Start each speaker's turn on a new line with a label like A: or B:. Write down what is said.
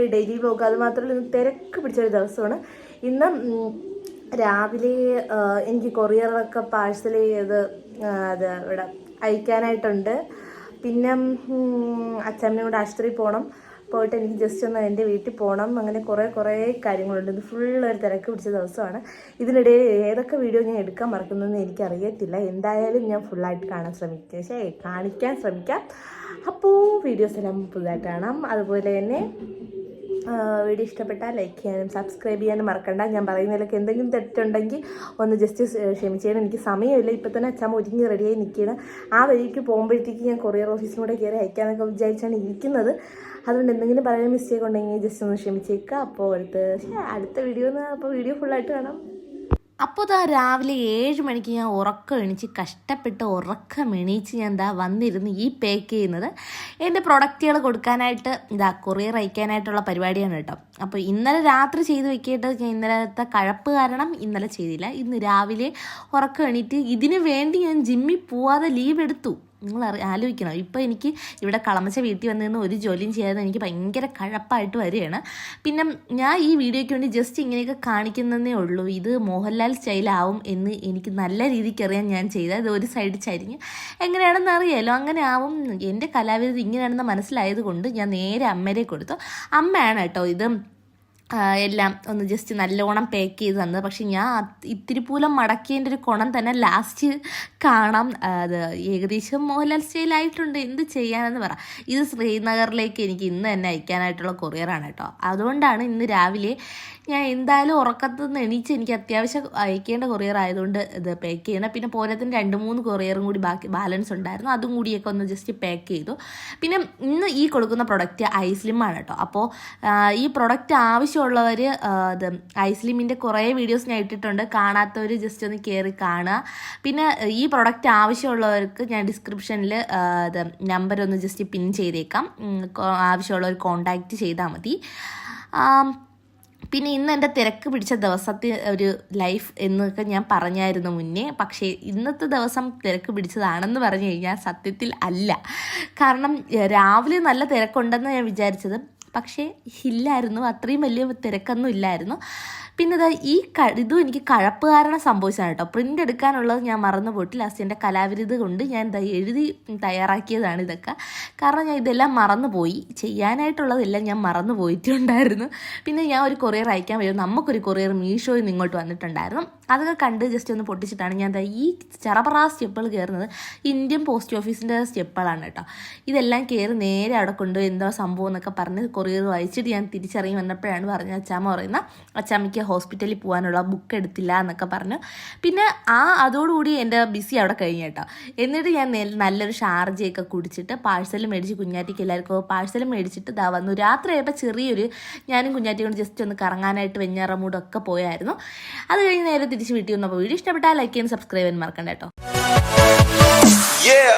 A: ഒരു daily vlog. അത് മാത്രമല്ല ഇന്ന് തിരക്ക് പിടിച്ചൊരു ദിവസമാണ്. ഇന്ന് രാവിലെ എനിക്ക് കൊറിയറൊക്കെ പാഴ്സൽ ചെയ്ത് അത് ഇവിടെ അയക്കാനായിട്ടുണ്ട്. പിന്നെ അച്ഛമ്മയും കൂടെ ആശുപത്രിയിൽ പോകണം പോയിട്ട് എനിക്ക് ജസ്റ്റ് ഒന്ന് എന്റെ വീട്ടിൽ പോകണം അങ്ങനെ കുറേ കുറേ കാര്യങ്ങളുണ്ട്. ഇത് ഫുൾ ഒരു തിരക്ക് പിടിച്ച ദിവസമാണ്. ഇതിനിടയിൽ ഏതൊക്കെ വീഡിയോ ഞാൻ എടുക്കാൻ മറക്കുന്നതെന്ന് എനിക്കറിയത്തില്ല. എന്തായാലും ഞാൻ ഫുള്ളായിട്ട് കാണാൻ ശ്രമിക്കുക പക്ഷേ കാണിക്കാൻ ശ്രമിക്കാം. അപ്പോൾ വീഡിയോസ് എല്ലാം പുതുതായിട്ട് കാണാം. അതുപോലെ തന്നെ വീഡിയോ ഇഷ്ടപ്പെട്ടാൽ ലൈക്ക് ചെയ്യാനും സബ്സ്ക്രൈബ് ചെയ്യാനും മറക്കണ്ട. ഞാൻ പറയുന്നതിലൊക്കെ എന്തെങ്കിലും തെറ്റുണ്ടെങ്കിൽ ഒന്ന് ജസ്റ്റ് ക്ഷമിച്ചേണം എനിക്ക് സമയമില്ല. ഇപ്പം തന്നെ അച്ഛാമ്മ ഒരുങ്ങി റെഡിയായി നിൽക്കുകയാണ്. ആ വഴിക്ക് പോകുമ്പോഴത്തേക്ക് ഞാൻ കൊറിയർ ഓഫീസിലൂടെ കയറി അയക്കാനൊക്കെ വിചാരിച്ചാണ് ഇരിക്കുന്നത്. അതുകൊണ്ട് എന്തെങ്കിലും പറയാൻ മിസ്റ്റേക്ക് ഉണ്ടെങ്കിൽ ജസ്റ്റ് ഒന്ന് ക്ഷമിച്ചേക്കുക അപ്പോൾ അടുത്ത അടുത്ത വീഡിയോ അപ്പോൾ വീഡിയോ ഫുള്ളായിട്ട് കാണാം.
B: അപ്പോൾ ദാ രാവിലെ ഏഴ് മണിക്ക് ഞാൻ ഉറക്കം എണീച്ച് കഷ്ടപ്പെട്ട് ഉറക്കം എണീച്ച് ഞാൻ എന്താ വന്നിരുന്ന് ഈ പാക്ക് ചെയ്യുന്നത് എന്റെ പ്രൊഡക്റ്റുകൾ കൊടുക്കാനായിട്ട് ഇതാ കൊറിയർ അയക്കാനായിട്ടുള്ള പരിപാടിയാണ് കേട്ടോ. അപ്പോൾ ഇന്നലെ രാത്രി ചെയ്ത് വെക്കേണ്ടത് ഇന്നലത്തെ കഴപ്പ് കാരണം ഇന്നലെ ചെയ്തില്ല. ഇന്ന് രാവിലെ ഉറക്കം എണീറ്റ് ഇതിനു വേണ്ടി ഞാൻ ജിമ്മിൽ പോവാതെ ലീവ് എടുത്തു. നിങ്ങൾ ആലോചിക്കണം. ഇപ്പോൾ എനിക്ക് ഇവിടെ കളമച്ച വീട്ടിൽ വന്നു നിന്ന് ഒരു ജോലിയും ചെയ്യാതെ എനിക്ക് ഭയങ്കര കഴപ്പായിട്ട് വരികയാണ്. പിന്നെ ഞാൻ ഈ വീഡിയോയ്ക്ക് വേണ്ടി ജസ്റ്റ് ഇങ്ങനെയൊക്കെ കാണിക്കുന്നതേ ഉള്ളൂ. ഇത് മോഹൻലാൽ സ്റ്റൈലാവും എന്ന് എനിക്ക് നല്ല രീതിക്ക് അറിയാൻ ഞാൻ ചെയ്ത. ഇത് ഒരു സൈഡ് ചരിഞ്ഞ്. എങ്ങനെയാണെന്ന് അറിയാമല്ലോ അങ്ങനെ ആവും. എന്റെ കലാവിധം ഇങ്ങനെയാണെന്ന് മനസ്സിലായത് കൊണ്ട് ഞാൻ നേരെ അമ്മരെ കൊടുത്തു. അമ്മയാണ് കേട്ടോ ഇത് എല്ലാം ഒന്ന് ജസ്റ്റ് നല്ലോണം പാക്ക് ചെയ്ത് തന്നത്. പക്ഷെ ഞാൻ ഇത്തിരി പൂലം മടക്കിയതിന്റെ ഒരു കുണം തന്നെ ലാസ്റ്റ് കാണാം. അത് ഏകദേശം മോഹൻലാൽ സ്റ്റൈലായിട്ടുണ്ട് എന്ത് ചെയ്യാനെന്ന് പറ. ഇത് ശ്രീനഗറിലേക്ക് എനിക്ക് ഇന്ന് തന്നെ അയക്കാനായിട്ടുള്ള കൊറിയറാണ് കേട്ടോ. അതുകൊണ്ടാണ് ഇന്ന് രാവിലെ ഞാൻ എന്തായാലും ഉറക്കത്തു നിന്ന് എണീച്ച് എനിക്ക് അത്യാവശ്യം അയക്കേണ്ട കൊറിയർ ആയതുകൊണ്ട് ഇത് പാക്ക് ചെയ്യണം. പിന്നെ പോലത്തിന് രണ്ട് മൂന്ന് കൊറിയറും കൂടി ബാക്കി ബാലൻസ് ഉണ്ടായിരുന്നു. അതും കൂടിയൊക്കെ ഒന്ന് ജസ്റ്റ് പാക്ക് ചെയ്തു. പിന്നെ ഇന്ന് ഈ കൊടുക്കുന്ന പ്രൊഡക്റ്റ് ഐസ്ലിമാണ് കേട്ടോ. അപ്പോൾ ഈ പ്രൊഡക്റ്റ് ആവശ്യമുള്ളവർ അത് ഐസ്ലിമിന്റെ കുറേ വീഡിയോസ് ഞാൻ ഇട്ടിട്ടുണ്ട്. കാണാത്തവർ ജസ്റ്റ് ഒന്ന് കയറി കാണുക. പിന്നെ ഈ പ്രൊഡക്റ്റ് ആവശ്യമുള്ളവർക്ക് ഞാൻ ഡിസ്ക്രിപ്ഷനിൽ അത് നമ്പർ ഒന്ന് ജസ്റ്റ് പിൻ ചെയ്തേക്കാം. ആവശ്യമുള്ളവർ കോണ്ടാക്റ്റ് ചെയ്താൽ മതി. പിന്നെ ഇന്ന് എന്റെ തിരക്ക് പിടിച്ച ദിവസത്തെ ഒരു ലൈഫ് എന്നൊക്കെ ഞാൻ പറഞ്ഞായിരുന്നു മുന്നേ. പക്ഷേ ഇന്നത്തെ ദിവസം തിരക്ക് പിടിച്ചതാണെന്ന് പറഞ്ഞു കഴിഞ്ഞാൽ സത്യത്തിൽ അല്ല. കാരണം രാവിലെ നല്ല തിരക്കുണ്ടെന്ന് ഞാൻ വിചാരിച്ചത്. പക്ഷേ ഇല്ലായിരുന്നു. അത്രയും വലിയ തിരക്കൊന്നും ഇല്ലായിരുന്നു. പിന്നെ ഇതാ ഈ ക ഇതും എനിക്ക് കഴപ്പ് കാരണം സംഭവിച്ചതാണ് കേട്ടോ പ്രിന്റ് എടുക്കാനുള്ളത് ഞാൻ മറന്നു പോയിട്ട് ലാസ്റ്റ് എന്റെ കലാവിരുത് കൊണ്ട് ഞാൻ ദാ എഴുതി തയ്യാറാക്കിയതാണ് ഇതൊക്കെ. കാരണം ഞാൻ ഇതെല്ലാം മറന്നു പോയി. ചെയ്യാനായിട്ടുള്ളതെല്ലാം ഞാൻ മറന്നു പോയിട്ടുണ്ടായിരുന്നു. പിന്നെ ഞാൻ ഒരു കൊറിയർ അയക്കാൻ വരും. നമുക്കൊരു കൊറിയർ മീഷോയിൽ നിന്ന് ഇങ്ങോട്ട് വന്നിട്ടുണ്ടായിരുന്നു. അതൊക്കെ കണ്ട് ജസ്റ്റ് ഒന്ന് പൊട്ടിച്ചിട്ടാണ് ഞാൻ ഈ ചറപറാ സ്റ്റെപ്പുകൾ കയറുന്നത് ഇന്ത്യൻ പോസ്റ്റ് ഓഫീസിന്റെ സ്റ്റെപ്പുകളാണ് കേട്ടോ ഇതെല്ലാം കയറി നേരെ അവിടെ കൊണ്ടുപോയി എന്തോ സംഭവം എന്നൊക്കെ പറഞ്ഞ് കൊറിയർ വായിച്ചിട്ട് ഞാൻ തിരിച്ചറിഞ്ഞ് വന്നപ്പോഴാണ് പറഞ്ഞ അച്ചാമ്മ പറയുന്ന അച്ചാമ്മയ്ക്ക് ഹോസ്പിറ്റലിൽ പോകാനുള്ള ബുക്ക് എടുത്തില്ല എന്നൊക്കെ പറഞ്ഞു. പിന്നെ ആ അതോടുകൂടി എന്റെ ബിസി അവിടെ കഴിഞ്ഞു കേട്ടോ. എന്നിട്ട് ഞാൻ നല്ലൊരു ഷാർജയൊക്കെ കുടിച്ചിട്ട് പാഴ്സൽ മേടിച്ച് കുഞ്ഞാറ്റിക്ക് എല്ലാവർക്കും. പാഴ്സൽ മേടിച്ചിട്ട് ഇതാ വന്നു. രാത്രി ആയപ്പോൾ ചെറിയൊരു ഞാനും കുഞ്ഞാറ്റി കൊണ്ട് ജസ്റ്റ് ഒന്ന് കറങ്ങാനായിട്ട് വെഞ്ഞാറമൂടൊക്കെ പോയായിരുന്നു. അത് കഴിഞ്ഞ് നേരെ തിരിച്ച് വീട്ടിൽ വന്നപ്പോൾ വീഡിയോ ഇഷ്ടപ്പെട്ടാൽ ലൈക്ക് ചെയ്യാൻ സബ്സ്ക്രൈബ് ചെയ്യാൻ മറക്കണ്ട കേട്ടോ.
C: Yeah.